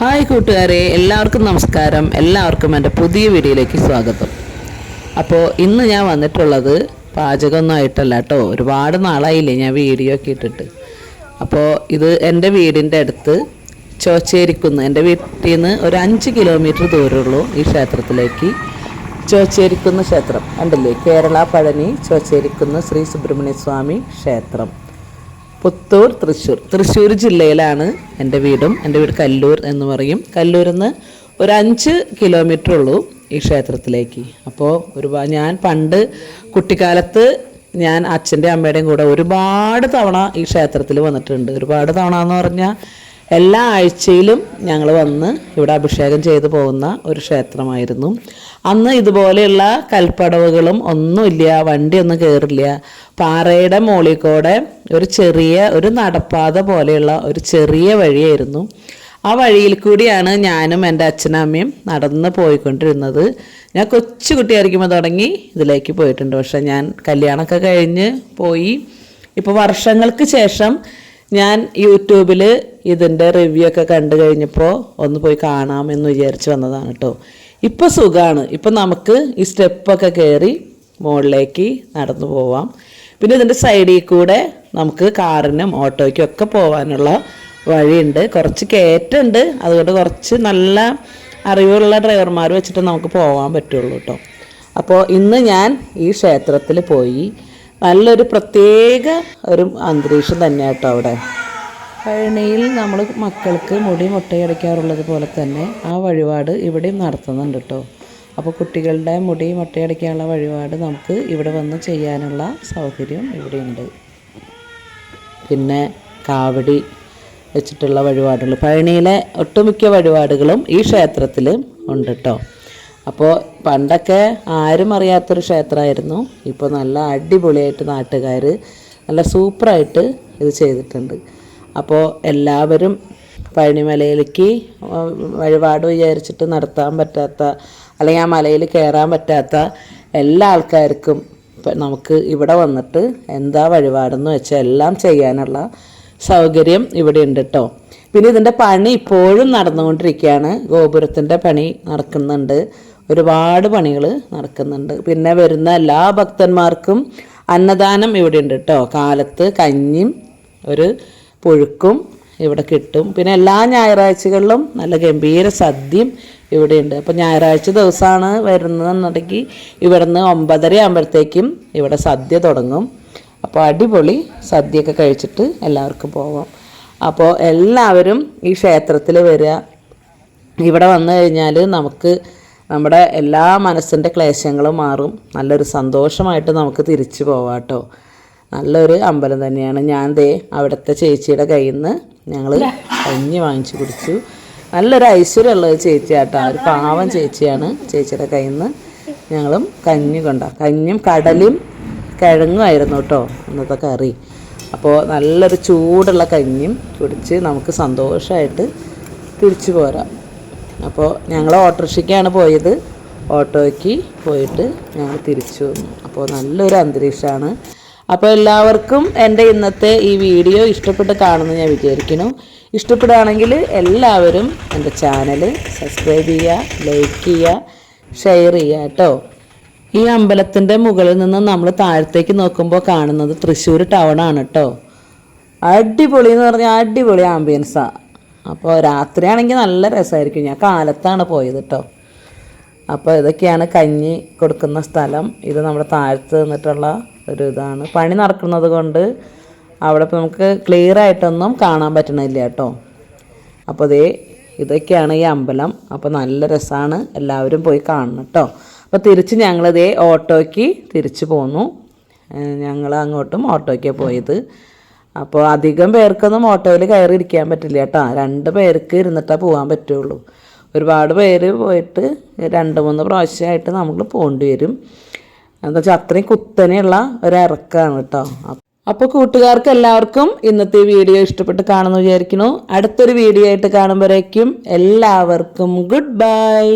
Hi കൂട്ടുകാരെ എല്ലാവർക്കും നമസ്കാരം. എല്ലാവർക്കും എന്റെ പുതിയ വീഡിയോയിലേക്ക് സ്വാഗതം. അപ്പോൾ ഇന്ന് ഞാൻ വന്നിട്ടുള്ളത് പാചകമൊന്നും ആയിട്ടല്ല കേട്ടോ. ഒരുപാട് നാളായില്ലേ ഞാൻ വീഡിയോ ഒക്കെ ഇട്ടിട്ട്. അപ്പോൾ ഇത് എന്റെ വീടിന്റെ അടുത്ത് ചോച്ചേരിക്കുന്ന്. എന്റെ വീട്ടിൽ നിന്ന് ഒരു അഞ്ച് കിലോമീറ്റർ ദൂരമുള്ളൂ ഈ ക്ഷേത്രത്തിലേക്ക്. ചോച്ചേരിക്കുന്ന് ക്ഷേത്രം. കണ്ടില്ലേ? കേരള പഴനി ചോച്ചേരിക്കുന്ന് ശ്രീ സുബ്രഹ്മണ്യ സ്വാമി ക്ഷേത്രം. പുത്തൂർ തൃശ്ശൂർ. തൃശ്ശൂർ ജില്ലയിലാണ് എന്റെ വീടും. എന്റെ വീട് കല്ലൂർ എന്ന് പറയും. കല്ലൂരിൽ നിന്ന് ഒരു അഞ്ച് കിലോമീറ്റർ ഉള്ളൂ ഈ ക്ഷേത്രത്തിലേക്ക്. അപ്പോൾ ഒരു ഞാൻ പണ്ട് കുട്ടിക്കാലത്ത് ഞാൻ അച്ഛന്റെ അമ്മയുടെയും കൂടെ ഒരുപാട് തവണ ഈ ക്ഷേത്രത്തിൽ വന്നിട്ടുണ്ട്. ഒരുപാട് തവണ എന്ന് പറഞ്ഞാൽ എല്ലാ ആഴ്ചയിലും ഞങ്ങൾ വന്ന് ഇവിടെ അഭിഷേകം ചെയ്തു പോകുന്ന ഒരു ക്ഷേത്രമായിരുന്നു. അന്ന് ഇതുപോലെയുള്ള കൽപ്പടവുകളും ഒന്നുമില്ല വണ്ടിയൊന്നും കയറില്ല പാറയുടെ മുകളിൽ കൂടെ ഒരു ചെറിയ ഒരു നടപ്പാത പോലെയുള്ള ഒരു ചെറിയ വഴിയായിരുന്നു. ആ വഴിയിൽ കൂടിയാണ് ഞാനും എന്റെ അച്ഛനും അമ്മയും നടന്ന് പോയിക്കൊണ്ടിരുന്നത്. ഞാൻ കൊച്ചു കുട്ടിയായിരിക്കുമ്പോൾ തുടങ്ങി ഇതിലേക്ക് പോയിട്ടുണ്ട്. പക്ഷേ ഞാൻ കല്യാണമൊക്കെ കഴിഞ്ഞ് പോയി. ഇപ്പോൾ വർഷങ്ങൾക്ക് ശേഷം ഞാൻ യൂട്യൂബിൽ ഇതിന്റെ റിവ്യൂ ഒക്കെ കണ്ടു കഴിഞ്ഞപ്പോൾ ഒന്ന് പോയി കാണാമെന്ന് വിചാരിച്ച് വന്നതാണ് കേട്ടോ. ഇപ്പോൾ സുഖമാണ് ഇപ്പം നമുക്ക് ഈ സ്റ്റെപ്പൊക്കെ കയറി മുകളിലേക്ക് നടന്നു പോവാം. പിന്നെ ഇതിന്റെ സൈഡിൽ കൂടെ നമുക്ക് കാറിനും ഓട്ടോയ്ക്കും ഒക്കെ പോകാനുള്ള വഴിയുണ്ട്. കുറച്ച് കയറ്റുണ്ട്. അതുകൊണ്ട് കുറച്ച് നല്ല അറിവുള്ള ഡ്രൈവർമാർ വെച്ചിട്ട് നമുക്ക് പോകാൻ പറ്റുള്ളൂ കേട്ടോ. അപ്പോൾ ഇന്ന് ഞാൻ ഈ ക്ഷേത്രത്തിൽ പോയി നല്ലൊരു പ്രത്യേക ഒരു അന്തരീക്ഷം തന്നെ കേട്ടോ അവിടെ. പഴനിയിൽ നമ്മൾ മക്കൾക്ക് മുടി മുട്ടയടിക്കാറുള്ളത് പോലെ തന്നെ ആ വഴിപാട് ഇവിടെയും നടത്തുന്നുണ്ട് കേട്ടോ. അപ്പോൾ കുട്ടികളുടെ മുടി മുട്ടയടിക്കാനുള്ള വഴിപാട് നമുക്ക് ഇവിടെ വന്ന് ചെയ്യാനുള്ള സൗകര്യം ഇവിടെയുണ്ട്. പിന്നെ കാവടി വെച്ചിട്ടുള്ള വഴിപാടുകൾ. പഴനിയിലെ ഒട്ടുമിക്ക വഴിപാടുകളും ഈ ക്ഷേത്രത്തിൽ ഉണ്ട് കേട്ടോ. അപ്പോൾ പണ്ടൊക്കെ ആരും അറിയാത്തൊരു ക്ഷേത്രമായിരുന്നു. ഇപ്പോൾ നല്ല അടിപൊളിയായിട്ട് നാട്ടുകാർ നല്ല സൂപ്പറായിട്ട് ഇത് ചെയ്തിട്ടുണ്ട്. അപ്പോൾ എല്ലാവരും പഴനിമലയിലേക്ക് വഴിപാട് വിചാരിച്ചിട്ട് നടത്താൻ പറ്റാത്ത അല്ലെങ്കിൽ ആ മലയിൽ കയറാൻ പറ്റാത്ത എല്ലാ ആൾക്കാർക്കും നമുക്ക് ഇവിടെ വന്നിട്ട് എന്താ വഴിപാടെന്ന് വെച്ചാൽ എല്ലാം ചെയ്യാനുള്ള സൗകര്യം ഇവിടെ ഉണ്ട് കേട്ടോ പിന്നെ ഇതിന്റെ പണി ഇപ്പോഴും നടന്നുകൊണ്ടിരിക്കുകയാണ്. ഗോപുരത്തിന്റെ പണി നടക്കുന്നുണ്ട്. ഒരുപാട് പണികൾ നടക്കുന്നുണ്ട്. പിന്നെ വരുന്ന എല്ലാ ഭക്തന്മാർക്കും അന്നദാനം ഇവിടെ ഉണ്ട് കേട്ടോ കാലത്ത് കഞ്ഞിയും ഒരു പുഴുക്കും ഇവിടെ കിട്ടും. പിന്നെ എല്ലാ ഞായറാഴ്ചകളിലും നല്ല ഗംഭീര സദ്യയും ഇവിടെയുണ്ട്. അപ്പോൾ ഞായറാഴ്ച ദിവസമാണ് വരുന്നതെന്നുണ്ടെങ്കിൽ ഇവിടുന്ന് ഒമ്പതര ആകുമ്പോഴത്തേക്കും ഇവിടെ സദ്യ തുടങ്ങും. അപ്പോൾ അടിപൊളി സദ്യയൊക്കെ കഴിച്ചിട്ട് എല്ലാവർക്കും പോകാം അപ്പോൾ എല്ലാവരും ഈ ക്ഷേത്രത്തിൽ വരിക. ഇവിടെ വന്നു കഴിഞ്ഞാൽ നമുക്ക് നമ്മുടെ എല്ലാ മനസ്സിന്റെ ക്ലേശങ്ങളും മാറും. നല്ലൊരു സന്തോഷമായിട്ട് നമുക്ക് തിരിച്ചു പോവാട്ടോ. കേട്ടോ നല്ലൊരു അമ്പലം തന്നെയാണ്. ഞാൻ ദേ അവിടുത്തെ ചേച്ചിയുടെ കയ്യിൽ നിന്ന് ഞങ്ങൾ കഞ്ഞി വാങ്ങിച്ചു കുടിച്ചു. നല്ലൊരു ഐശ്വര്യമുള്ള ഒരു ചേച്ചിയാട്ടോ. ഒരു പാവം ചേച്ചിയാണ് ചേച്ചിയുടെ കയ്യിൽ നിന്ന് ഞങ്ങളും കഞ്ഞി കൊണ്ട കഞ്ഞും കടലും കിഴങ്ങും ആയിരുന്നു കേട്ടോ ഇന്നത്തെ കറി. അപ്പോൾ നല്ലൊരു ചൂടുള്ള കഞ്ഞിയും കുടിച്ച് നമുക്ക് സന്തോഷമായിട്ട് തിരിച്ചു പോരാം. അപ്പോൾ ഞങ്ങൾ ഓട്ടോറിക്ഷയ്ക്കാണ് പോയത്. ഓട്ടോയ്ക്ക് പോയിട്ട് ഞങ്ങൾ തിരിച്ചു വന്നു. അപ്പോൾ നല്ലൊരു അന്തരീക്ഷമാണ്. അപ്പോൾ എല്ലാവർക്കും എന്റെ ഇന്നത്തെ ഈ വീഡിയോ ഇഷ്ടപ്പെട്ട് കാണുമെന്ന് ഞാൻ വിചാരിക്കുന്നു. ഇഷ്ടപ്പെടുകയാണെങ്കിൽ എല്ലാവരും എന്റെ ചാനൽ സബ്സ്ക്രൈബ് ചെയ്യുക ലൈക്ക് ചെയ്യുക ഷെയർ ചെയ്യുക കേട്ടോ. ഈ അമ്പലത്തിന്റെ മുകളിൽ നിന്ന് നമ്മൾ താഴത്തേക്ക് നോക്കുമ്പോൾ കാണുന്നത് തൃശ്ശൂർ ടൗൺ ആണ് കേട്ടോ. അടിപൊളി എന്ന് പറഞ്ഞാൽ അടിപൊളി ആംബിയൻസാണ് അപ്പോൾ രാത്രിയാണെങ്കിൽ നല്ല രസമായിരിക്കും ഞാൻ കാലത്താണ് പോയത് കേട്ടോ അപ്പോൾ ഇതൊക്കെയാണ് കഞ്ഞി കൊടുക്കുന്ന സ്ഥലം. ഇത് നമ്മുടെ താഴത്ത് നിന്നിട്ടുള്ള ഒരു ഇതാണ്. പണി നടക്കുന്നത് കൊണ്ട് അവിടെ ഇപ്പോൾ നമുക്ക് ക്ലിയർ ആയിട്ടൊന്നും കാണാൻ പറ്റണില്ല കേട്ടോ അപ്പോൾ ദേ ഇതൊക്കെയാണ് ഈ അമ്പലം. അപ്പോൾ നല്ല രസമാണ് എല്ലാവരും പോയി കാണണം കേട്ടോ അപ്പോൾ തിരിച്ച് ഞങ്ങളിതേ ഓട്ടോയ്ക്ക് തിരിച്ചു പോന്നു. ഞങ്ങൾ അങ്ങോട്ടും ഓട്ടോയ്ക്കാണ് പോയത്. അപ്പോൾ അധികം പേർക്കൊന്നും ഓട്ടോയിൽ കയറി ഇരിക്കാൻ പറ്റില്ല കേട്ടോ. രണ്ട് പേർക്ക് ഇരുന്നിട്ടേ പോകാൻ പറ്റുള്ളൂ. ഒരുപാട് പേര് പോയിട്ട് രണ്ട് മൂന്ന് പ്രാവശ്യമായിട്ട് നമ്മൾ പോകേണ്ടി വരും. എന്താ വെച്ചാൽ അത്രയും കുത്തനെയുള്ള ഒരു ഇറക്കമാണ് കേട്ടോ. അപ്പോൾ കൂട്ടുകാർക്ക് എല്ലാവർക്കും ഇന്നത്തെ വീഡിയോ ഇഷ്ടപ്പെട്ട് കാണുമെന്ന് വിചാരിക്കുന്നു. അടുത്തൊരു വീഡിയോ ആയിട്ട് കാണുമ്പോഴേക്കും എല്ലാവർക്കും ഗുഡ് ബൈ